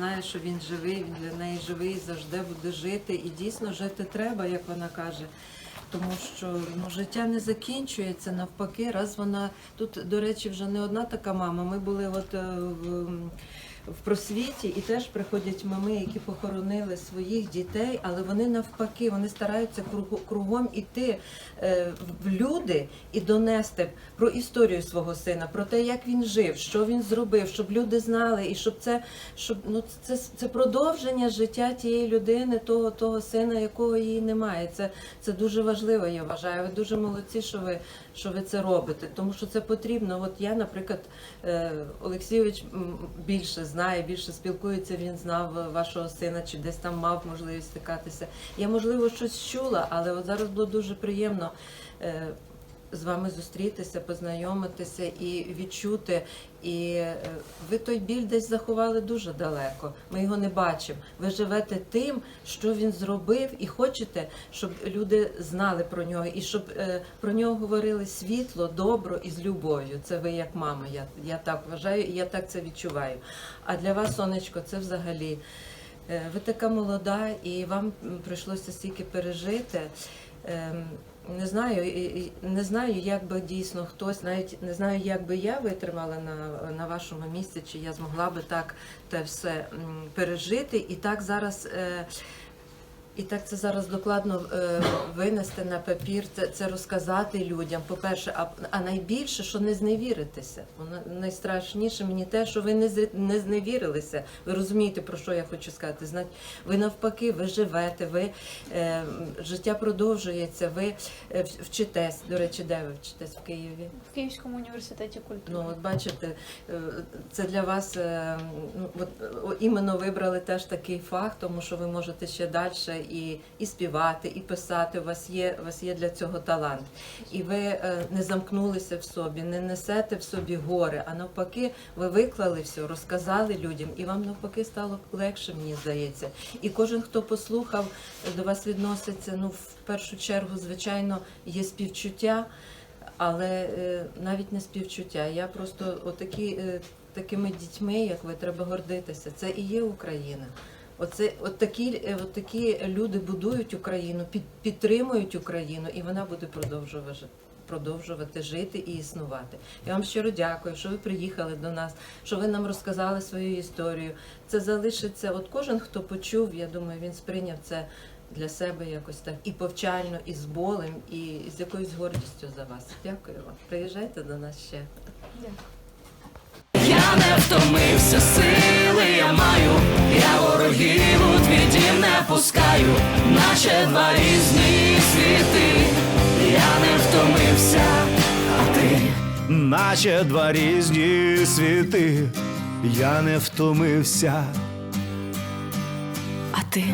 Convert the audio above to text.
знає, що він живий, він для неї живий, завжди буде жити. І дійсно жити треба, як вона каже. Тому що ну, життя не закінчується навпаки. Раз вона тут, до речі, вже не одна така мама. Ми були от е, в, в просвіті, і теж приходять мами, які похоронили своїх дітей, але вони навпаки, вони стараються кругом іти е, в люди і донести про історію свого сина, про те, як він жив, що він зробив, щоб люди знали, і щоб це щоб ну це, це продовження життя тієї людини, того, того сина, якого її немає. Це, це дуже важливо, я вважаю. Ви дуже молодці, що ви, що ви це робите, тому що це потрібно. От я, наприклад, е, Олексійович більше знає, більше спілкується. Він знав е, вашого сина, чи десь там мав можливість стикатися. Я можливо щось чула, але от зараз було дуже приємно. З вами зустрітися, познайомитися і відчути. І е, ви той біль десь заховали дуже далеко. Ми його не бачимо. Ви живете тим, що він зробив, і хочете, щоб люди знали про нього, і щоб е, про нього говорили світло, добро і з любов'ю. Це ви як мама. Я, я так вважаю, і я так це відчуваю. А для вас, сонечко, це взагалі. е, Ви така молода, і вам прийшлося стільки пережити. Не знаю, не знаю, як би дійсно хтось, навіть не знаю, як би я витримала на, на вашому місці, чи я змогла би так те все пережити і так зараз. І так це зараз докладно е, винести на папір, це, це розказати людям. По-перше, а, а найбільше, що не зневіритися. Воно найстрашніше мені те, що ви не, не зневірилися. Ви розумієте, про що я хочу сказати. Знать, ви навпаки, ви живете, ви е, життя продовжується, ви е, вчитесь. До речі, де ви вчитесь в Києві? В Київському університеті культури. Ну, от бачите, е, це для вас е, ну, от, іменно вибрали теж такий фах, тому що ви можете ще далі і, і співати, і писати. У вас є, у вас є для цього талант. І ви е, не замкнулися в собі, не несете в собі горе, а навпаки, ви виклали все, розказали людям, і вам навпаки стало легше, мені здається. І кожен, хто послухав, до вас відноситься, ну, в першу чергу, звичайно, є співчуття. Але е, навіть не співчуття. Я просто отакі, е, такими дітьми, як ви, треба гордитися. Це і є Україна. Оце от такі, е, от такі люди будують Україну, під, підтримують Україну, і вона буде продовжувати. Продовжувати жити і існувати. Я вам щиро дякую, що ви приїхали до нас, що ви нам розказали свою історію. Це залишиться. От кожен, хто почув, я думаю, він сприйняв це для себе якось так і повчально, і з болем, і з якоюсь гордістю за вас. Дякую вам. Приїжджайте до нас ще. Я не втомився, сили я маю, ворогів у твій дім не пускаю, наче два різні світи, я не втомився, а ти. Наче два різні світи, я не втомився. А ти